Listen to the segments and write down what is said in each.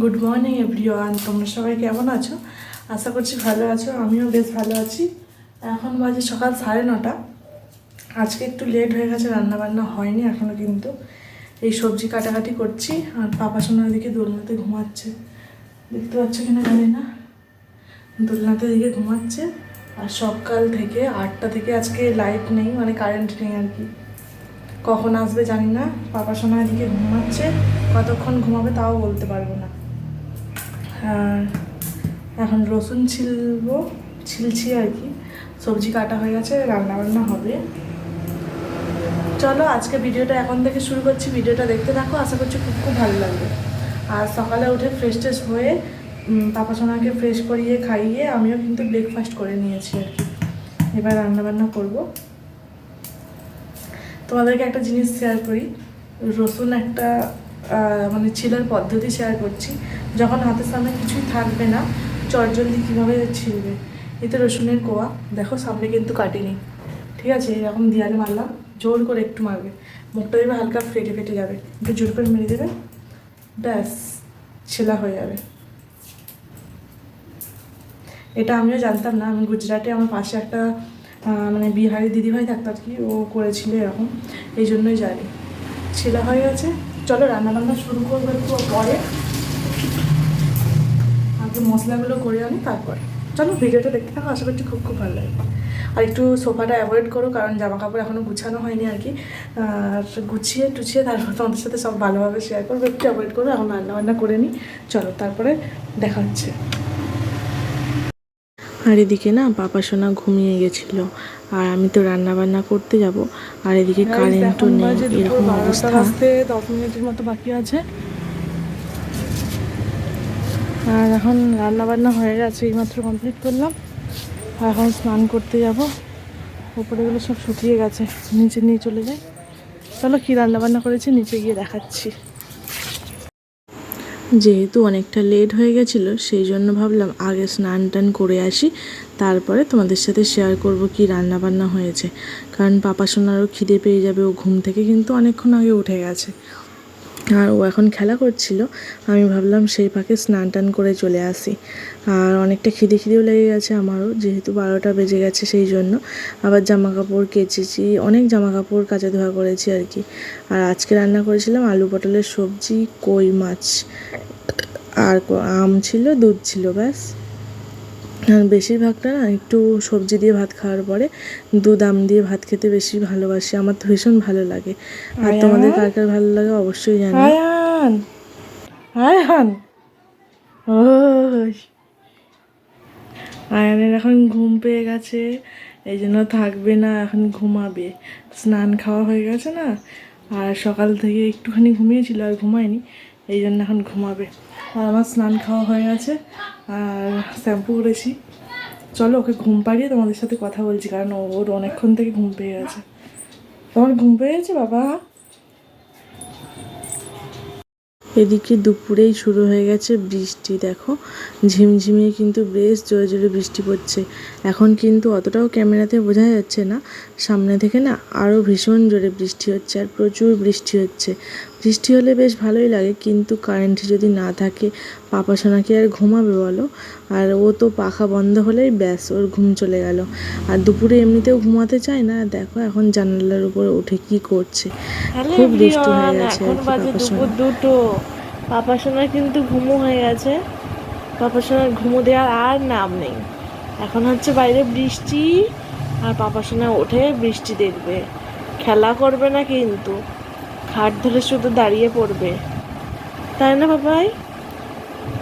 Good morning everyone তোমরা সবাই কেমন আছো? আশা করছি ভালো আছো, আমিও বেশ ভালো আছি। এখন বাজে সকাল সাড়ে নটা। আজকে একটু লেট হয়ে গেছে, রান্নাবান্না হয়নি এখনও কিন্তু। এই সবজি কাটাকাটি করছি, আর পাপা সোনার দিকে দোলনাতে ঘুমাচ্ছে। দেখতে পাচ্ছ কিনা জানি না। দোলনাতে দিকে ঘুমাচ্ছে। আর সকাল থেকে আটটা থেকে আজকে লাইট নেই মানে কারেন্ট নেই আর কি। কখন আসবে জানি না পাপা সোনার দিকে ঘুমাচ্ছে, কতক্ষণ ঘুমাবে তাও বলতে পারব না। এখন রসুন ছিলবো, ছিলছি আর কি। সবজি কাটা হয়ে গেছে রান্না বান্না হবে। চলো আজকে ভিডিওটা এখন থেকে শুরু করছি, ভিডিওটা দেখতে থাকো, আশা করছি খুব খুব ভালো লাগবে। আর সকালে উঠে ফ্রেশ ট্রেশ হয়ে পাপা সোনাকে ফ্রেশ করিয়ে খাইয়ে আমিও কিন্তু ব্রেকফাস্ট করে নিয়েছি আর কি। এবার রান্না বান্না করব। তোমাদেরকে একটা জিনিস শেয়ার করি। রসুন একটা মানে ছিলার পদ্ধতি শেয়ার করছি। যখন হাতের সামনে কিছুই থাকবে না, চটজলদি কীভাবে ছিলবে? এতে রসুনের কোয়া, দেখো সামনে কিন্তু কাটেনি। ঠিক আছে, এরকম দিয়ালে মারলাম, জোর করে একটু মারবে। মুখটা দেবে হালকা ফেটে ফেটে যাবে। একটু জোর করে মেরে দেবে, ব্যাস, ছেলা হয়ে যাবে। এটা আমিও জানতাম না। আমি গুজরাটে আমার পাশে একটা মানে বিহারি দিদিভাই থাকতো আর কি, ও করেছিল এরকম। এই জন্যই জানি ছেলে হয়ে গেছে। চলো রান্না বান্না শুরু করব একটু পরে। আগে মশলাগুলো করে আনি, তারপরে। চলো ভিডিওটা দেখতে থাকো, আশা করছি খুব খুব ভালো লাগবে। আর একটু সোফাটা অ্যাভয়েড করো, কারণ জামা কাপড় এখনও গুছানো হয়নি আর কি। আর গুছিয়ে টুছিয়ে তারপর তোমাদের সাথে সব ভালোভাবে শেয়ার করব, একটু অ্যাভয়েড করো, এখন রান্না বান্না করে নিই চলো, তারপরে দেখা হচ্ছে। আর এদিকে না পাপা সোনা ঘুমিয়ে গেছিল। আর আমি তো রান্না বান্না করতে যাব। আর এদিকে কারেন্টও নেই এরকম অবস্থা। দশ মিনিটের মতো বাকি আছে। আর এখন রান্না বান্না হয়ে গেছে এইমাত্র কমপ্লিট করলাম। আর এখন স্নান করতে যাব। উপরেগুলো সব শুকিয়ে গেছে নিচে নিয়ে চলে যাই। চলো কী রান্না বান্না করেছি নিচে গিয়ে দেখাচ্ছি। যেহেতু অনেকটা লেট হয়ে গেছিল, সেই জন্য ভাবলাম আগে স্নান টান করে আসি। তারপরে তোমাদের সাথে শেয়ার করব কি রান্না বান্না হয়েছে। কারণ পাপা সোনারও খিদে পেয়ে যাবে, ও ঘুম থেকে কিন্তু অনেকক্ষণ আগে উঠে গেছে। আর ও এখন খেলা করছিল, আমি ভাবলাম সেই ফাঁকে স্নান টান করে চলে আসি। আর অনেকটা খিদে খিদেও লেগে গেছে আমারও, যেহেতু বারোটা বেজে গেছে সেই জন্য। আবার জামা কাপড় কেচেছি, অনেক জামা কাপড় কাচা ধোয়া করেছি আর কি। আর আজকে রান্না করেছিলাম আলু পটলের সবজি, কই মাছ, আর আম ছিল, দুধ ছিল, ব্যাস। আর বেশিরভাগটা না একটু সবজি দিয়ে ভাত খাওয়ার পরে দুধ আম দিয়ে ভাত খেতে বেশি ভালোবাসি। আমার তো ভীষণ ভালো লাগে। আর তোমাদের কার কার ভালো লাগে অবশ্যই জানি। আয়ান? আয়ান? ওই আয়ানের এখন ঘুম পেয়ে গেছে। এই জন্য থাকবে না এখন ঘুমাবে। স্নান খাওয়া হয়ে গেছে না আর সকাল থেকে একটুখানি ঘুমিয়েছিল আর ঘুমায়নি। এই জন্য এখন ঘুমাবে। আর আমার স্নান খাওয়া হয়ে গেছে। আর শ্যাম্পু করেছি। চলো, ওকে ঘুম পাড়িয়ে তোমাদের সাথে কথা বলছি, কারণ ওর অনেকক্ষণ থেকে ঘুম পেয়ে গেছে। তোমার ঘুম পেয়ে গেছে, বাবা? এদিকে দুপুরেই শুরু হয়ে গেছে বৃষ্টি, দেখো। ঝিমঝিমিয়ে কিন্তু বেশ জোরে জোরে বৃষ্টি পড়ছে। এখন কিন্তু অতটাও ক্যামেরাতে বোঝা যাচ্ছে না। সামনে থেকে না আরও ভীষণ জোরে বৃষ্টি হচ্ছে আর প্রচুর বৃষ্টি হচ্ছে। বৃষ্টি হলে বেশ ভালোই লাগে কিন্তু কারেন্ট যদি না থাকে পাপা সোনাকে আর ঘুমাবে বলো? আর ও তো পাখা বন্ধ হলেই ব্যাস ওর ঘুম চলে গেল। আর দুপুরে এমনিতেও ঘুমাতে চায় না দেখো এখন জানালার উপর উঠে কি করছে। খুব বৃষ্টি হয়ে গেছে দুপুর সোনা। দুটো। পাপা সোনার কিন্তু ঘুমো হয়ে গেছে। পাপা সোনার ঘুমো দেওয়ার আর নাম নেই। এখন হচ্ছে বাইরে বৃষ্টি আর পাপা সোনা ওঠে বৃষ্টি দেখবে। খেলা করবে না কিন্তু। খাট ধরে শুধু দাঁড়িয়ে পড়বে। তাই না, বাবাই?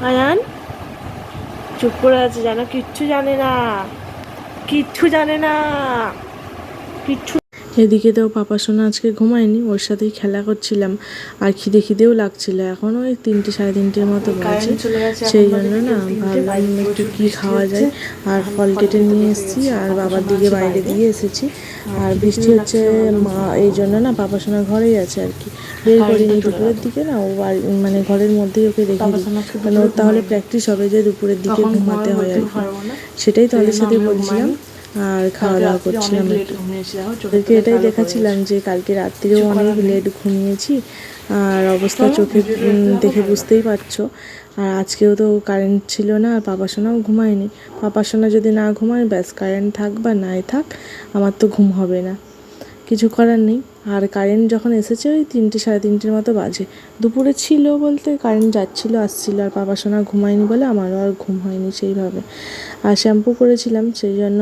আয়ান? চুপ করে আছে যেন, কিচ্ছু জানে না। কিচ্ছু জানে না। কিচ্ছু এদিকে তো পাপা সোনা আজকে ঘুমায়নি ওর সাথেই খেলা করছিলাম। আর খিদে খিদেও লাগছিল এখন ওই তিনটে সাড়ে তিনটের মতো বাজে। সেই জন্য না ভাবলাম একটু কি খাওয়া যায়। আর ফল কেটে নিয়ে এসেছি আর বাবার দিকে বাইরে দিয়ে এসেছি। আর বৃষ্টি হচ্ছে মা এই জন্য না পাপা সোনা ঘরেই আছে আর কি। বের করিনি দুপুরের দিকে না ও বাড়ি মানে ঘরের মধ্যেই ওকে রেখে দিই। মানে ওর তাহলে প্র্যাকটিস হবে যে দুপুরের দিকে ঘুমাতে হয় আর কি। সেটাই তোমাদের সাথে বলছিলাম। আর খাওয়া দাওয়া করছিলাম। ওদেরকে এটাই দেখাচ্ছিলাম যে কালকে রাত্রিরেও অনেক লেট ঘুমিয়েছি। আর অবস্থা চোখে দেখে বুঝতেই পারছ। আর আজকেও তো কারেন্ট ছিল না আর পাপা সোনাও ঘুমায়নি। পাপা সোনা যদি না ঘুমায় ব্যাস কারেন্ট থাক বা নাই থাক আমার তো ঘুম হবে না। কিছু করার নেই। আর কারেন্ট যখন এসেছে ওই তিনটে, সাড়ে তিনটের মতো বাজে। দুপুরে ছিল বলতে কারেন্ট যাচ্ছিল, আসছিল আর বাবা সোনা ঘুমায়নি বলে আমারও আর ঘুম হয়নি সেইভাবে। আর শ্যাম্পু করেছিলাম, সেই জন্য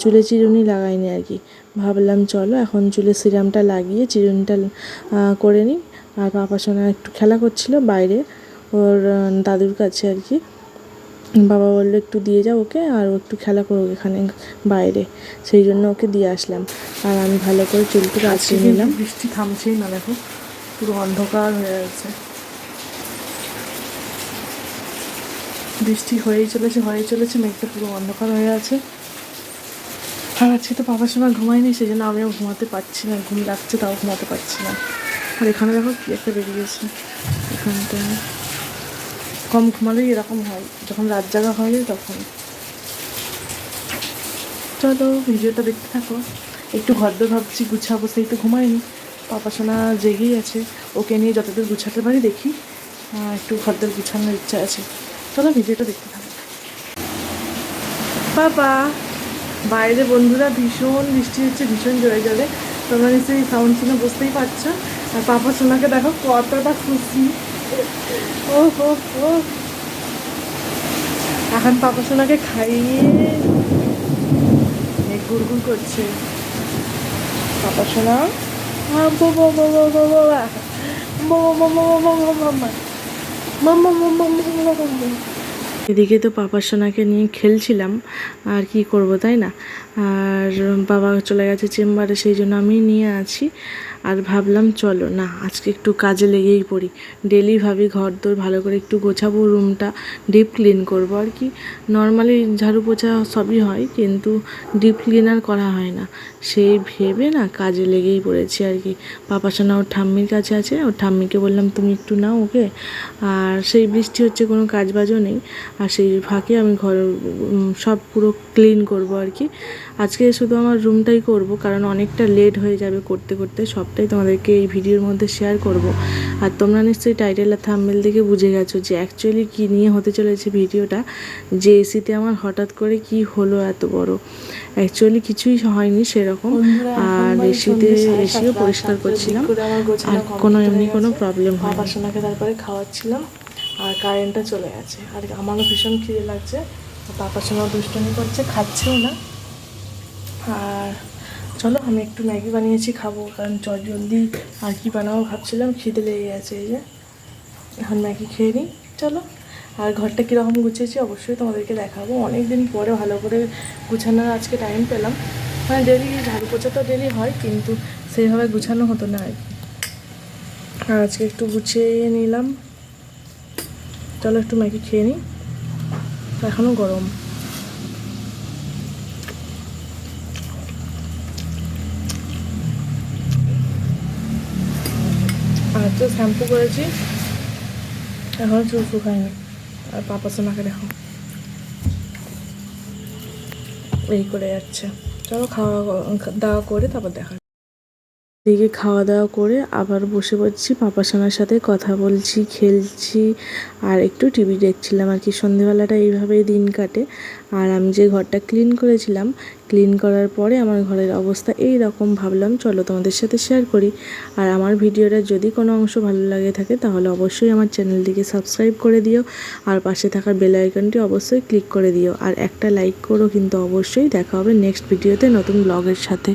চুলে চিরুনি লাগাইনি আর কি। ভাবলাম চলো এখন চুলে সিরামটা লাগিয়ে চিরুনিটা করে নিই। আর বাবা সোনা একটু খেলা করছিল বাইরে, ওর দাদুর কাছে আর কি। বাবা বলল একটু দিয়ে যাও ওকে আর ও একটু খেলা করুক এখানে বাইরে। সেই জন্য ওকে দিয়ে আসলাম। আর আমি ভালো করে চুলটা আজকে কাচিয়ে নিলাম। বৃষ্টি থামছেই না দেখো। পুরো অন্ধকার হয়ে গেছে। বৃষ্টি হয়েই চলেছে হয়েই চলেছে মেঘটা পুরো অন্ধকার হয়ে আছে। আর আজকে তো বাবার সময় ঘুমাইনি সেই জন্য আমিও ঘুমাতে পারছি না। ঘুম লাগছে তাও ঘুমাতে পারছি না। আর এখানে দেখো কি একটা বেরিয়েছে। এখানটা কম ঘুমালেই এরকম হয়। যখন রাত জাগা হয় তখন। চলো, ভিডিওটা দেখতে থাকো। একটু ঘরদোর ভাবছি, গুছাবো, সেই তো ঘুমায়নি পাপা সোনা জেগেই আছে। ওকে নিয়ে যতদূর গুছাতে পারি দেখি। একটু ঘরদোর গুছানোর ইচ্ছা আছে। চলো, ভিডিওটা দেখতে থাকো। পাপা, বাইরে বন্ধুরা ভীষণ বৃষ্টি হচ্ছে, ভীষণ জোরে জোরে তোমরা নিশ্চয়ই সাউন্ড শুনে বুঝতেই পারছ। আর পাপা সোনাকে দেখো, কতটা খুশি। ও হো হো এখন খাইয়ে গুড় গুড় করছে পাপা সোনা এদিকে তো পাপার সোনাকে নিয়ে খেলছিলাম আর কি করব তাই না আর বাবা চলে গেছে চেম্বারে সেই জন্য আমি নিয়ে আছি আর ভাবলাম, চলো না, আজকে একটু কাজে লেগেই পড়ি। ডেলি ভাবি ঘর দোর ভালো করে একটু গোছাবো, রুমটা ডিপ ক্লিন করব। আর কি, নর্মালি ঝাড়ু পোছা সবই হয়, কিন্তু ডিপ ক্লিন আর করা হয় না। সেই ভেবে না কাজে লেগেই পড়েছি আর কি। পাপা সোনা, ওর ঠাম্মির কাছে আছে, ওর ঠাম্মিকে বললাম, তুমি একটু নাও ওকে। আর সেই বৃষ্টি হচ্ছে, কোনো কাজ বাজও নেই। আর সেই ফাঁকে আমি ঘর সব পুরো ক্লিন করব আর কি। আজকে শুধু আমার রুমটাই করব কারণ অনেকটা লেট হয়ে যাবে করতে করতে। সবটাই তোমাদেরকে এই ভিডিওর মধ্যে শেয়ার করব। আর তোমরা নিশ্চয়ই টাইটেল আর থাম্বেল দেখে বুঝে গেছো যে অ্যাকচুয়ালি কী নিয়ে হতে চলেছে ভিডিওটা যে এসিতে আমার হঠাৎ করে কি হলো এত বড়। অ্যাকচুয়ালি কিছুই হয়নি সেরকম। আর এসিতে এসিও পরিষ্কার করছিলাম। আর কোনো এমনি কোনো প্রবলেম হয় বাবা সোনাকে তারপরে খাওয়াচ্ছিলাম আর কারেন্টটা চলে গেছে। আর আমারও ভীষণ খিদে লাগছে। পাপা সোনাও দুষ্টুমি করছে খাচ্ছেও না। আর চলো, আমি একটু ম্যাগি বানিয়েছি, খাব, কারণ চট জলদি আর কি বানাবো ভাবছিলাম, খিদে লেগে গেছে এই যে। এখন ম্যাগি খেয়ে নিই, চলো। আর ঘরটা কীরকম গুছিয়েছি, অবশ্যই তোমাদেরকে দেখাবো। অনেক দিন পরে ভালো করে গুছানোর আজকে টাইম পেলাম। মানে ডেলি ঝাড়ু পোছা তো ডেলি হয়, কিন্তু সেইভাবে গুছানো হতো না আর কি। আর আজকে একটু গুছিয়ে নিলাম। চলো, একটু ম্যাগি খেয়ে নিই। এখনও গরম। তো শ্যাম্পু করেছি এখন চুল শুকায়নি আর পাপা সোনাকে দেখো। এই করে যাচ্ছে চলো খাওয়া দাওয়া করে তারপর দেখা এদিকে খাওয়া দাওয়া করে আবার বসে পড়ছি পাপা সোনার সাথে কথা বলছি, খেলছি আর একটু টিভি দেখছিলাম আর কি। সন্ধেবেলাটা এইভাবেই দিন কাটে। আর আমি যে ঘরটা ক্লিন করেছিলাম ক্লিন করার পরে আমার ঘরের অবস্থা এই রকম ভাবলাম, চলো তোমাদের সাথে শেয়ার করি। আর আমার ভিডিওটা যদি কোনো অংশ ভালো লাগে থাকে, তাহলে অবশ্যই আমার চ্যানেলটিকে সাবস্ক্রাইব করে দিও। আর পাশে থাকা বেল আইকনটি অবশ্যই ক্লিক করে দিও। আর একটা লাইক করো কিন্তু অবশ্যই। দেখা হবে নেক্সট ভিডিওতে নতুন ব্লগের সাথে।